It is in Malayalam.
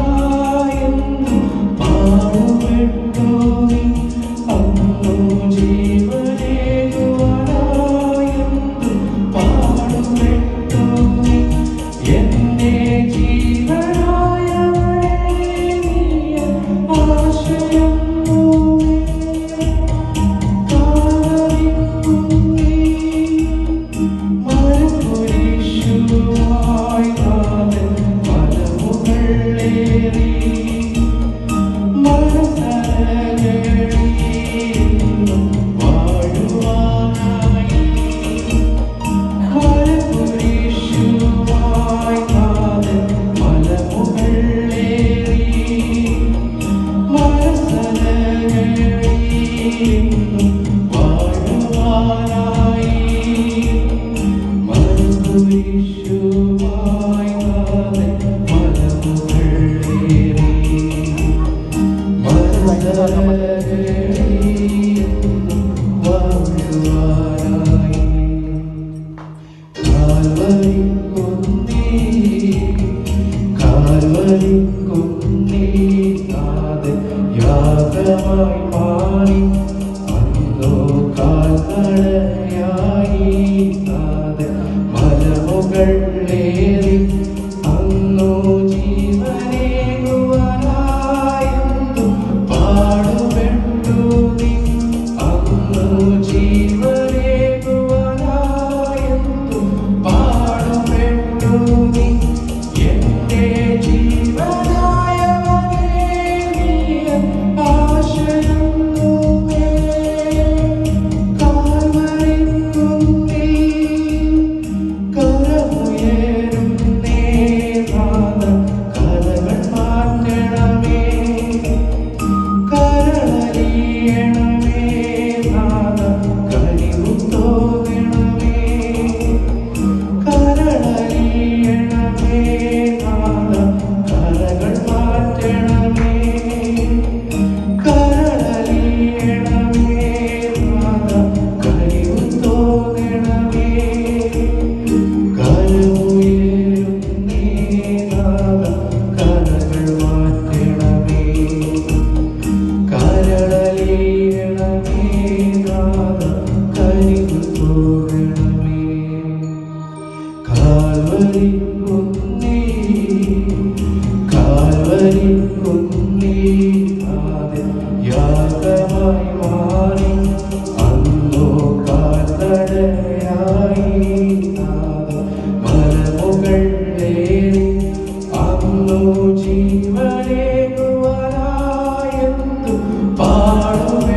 ജീവനേതുവായെന്നു പാടുപെട്ടോ അന്നു ജീവ യാഗമായി വേണമേ കാൽവരി കുന്നേ കാൽവരി കുന്നേ ആദ്യം യാഗമായി മാറി അന്നോ കാൽത്തടയായി മലമുകൾ ഏറി അന്നോ ജീവനേകുവാനായെന്തു പാടും